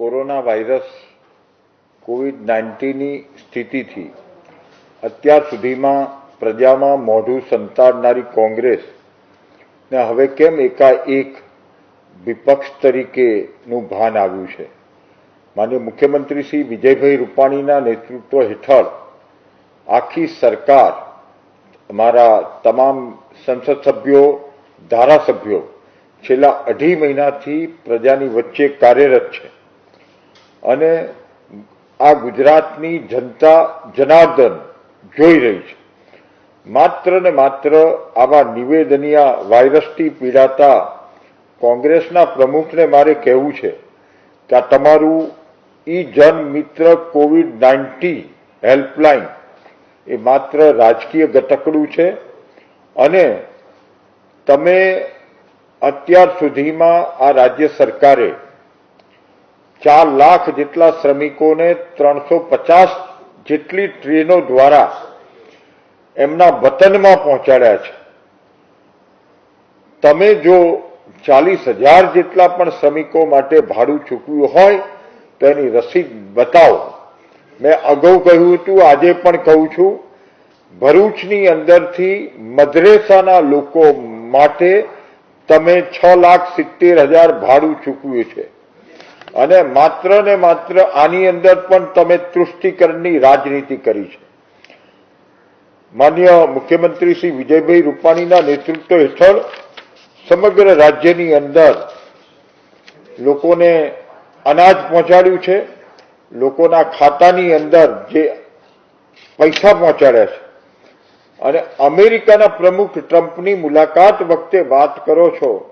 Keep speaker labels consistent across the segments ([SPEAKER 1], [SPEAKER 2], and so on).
[SPEAKER 1] Corona virus Covid નાઇન્ટીનની સ્થિતિથી અત્યાર સુધીમાં પ્રજામાં મોઢું સંતાડનારી કોંગ્રેસ ને હવે કેમ એકાએક વિપક્ષ તરીકેનું ભાન આવ્યું છે? માન્ય મુખ્યમંત્રી શ્રી વિજયભાઈ રૂપાણીના નેતૃત્વ હેઠળ આખી સરકાર, અમારા તમામ સંસદ સભ્યો, ધારાસભ્યો છેલ્લા અઢી મહિનાથી પ્રજાની વચ્ચે કાર્યરત છે. અને આ ગુજરાતની જનતા, જનાર્દન જોઈ રહી છે. માત્ર ને માત્ર આવા નિવેદનિયા વાયરસથી પીડાતા કોંગ્રેસના પ્રમુખને મારે કહેવું છે કે આ તમારું ઈ જન મિત્ર કોવિડ નાઇન્ટી હેલ્પલાઇન એ માત્ર રાજકીય ગતકડું છે અને તમે અત્યાર સુધીમાં આ રાજ્ય સરકારે ચાર લાખ જેટલા શ્રમિકોને ત્રણસો પચાસ જેટલી ટ્રેનો દ્વારા એમના વતનમાં પહોંચાડ્યા છે. તમે જો ચાલીસ હજાર જેટલા પણ શ્રમિકો માટે ભાડું ચૂકવ્યું હોય, તો એની રસીદ બતાવો. મેં અગાઉ કહ્યું હતું, આજે પણ કહું છું, ભરૂચની અંદરથી મદ્રેસાના લોકો માટે તમે છ લાખ સિત્તેર હજાર ભાડું ચૂકવ્યું છે. અને માત્ર ને માત્ર આની અંદર પણ તમે તૃષ્ટિકરણની રાજનીતિ કરી છે. માન્ય મુખ્યમંત્રી શ્રી વિજયભાઈ રૂપાણીના નેતૃત્વ હેઠળ સમગ્ર રાજ્યની અંદર લોકોને અનાજ પહોંચાડ્યું છે. લોકોના ખાતાની અંદર જે પૈસા પહોંચાડ્યા છે. અને અમેરિકાના પ્રમુખ ટ્રમ્પની મુલાકાત વખતે વાત કરો છો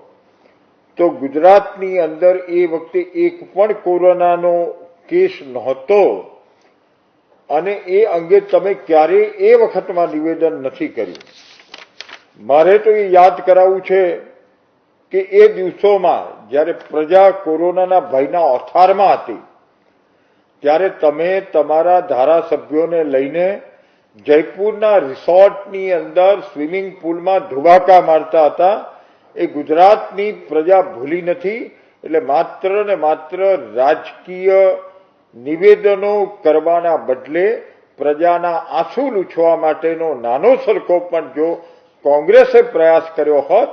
[SPEAKER 1] તો ગુજરાતની અંદર એ વખતે એક પણ કોરોનાનો કેસ નહોતો. અને એ અંગે તમે ક્યારેય એ વખતમાં નિવેદન નથી કર્યું. મારે તો એ યાદ કરાવવું છે કે એ દિવસોમાં જ્યારે પ્રજા કોરોનાના ભયના ઓથારમાં હતી, ત્યારે તમે તમારા ધારાસભ્યોને લઈને જયપુરના રિસોર્ટની અંદર સ્વિમિંગ પુલમાં ધુબાકા મારતા હતા એ ગુજરાતની પ્રજા ભૂલી નથી, એટલે માત્ર ને માત્ર રાજકીય નિવેદનો કરવાના બદલે પ્રજાના આંસુ લૂછવા માટેનો નાનો સરખો પણ જો કોંગ્રેસે પ્રયાસ કર્યો હોત,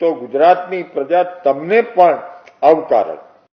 [SPEAKER 1] તો ગુજરાતની પ્રજા તમને પણ આવકારત.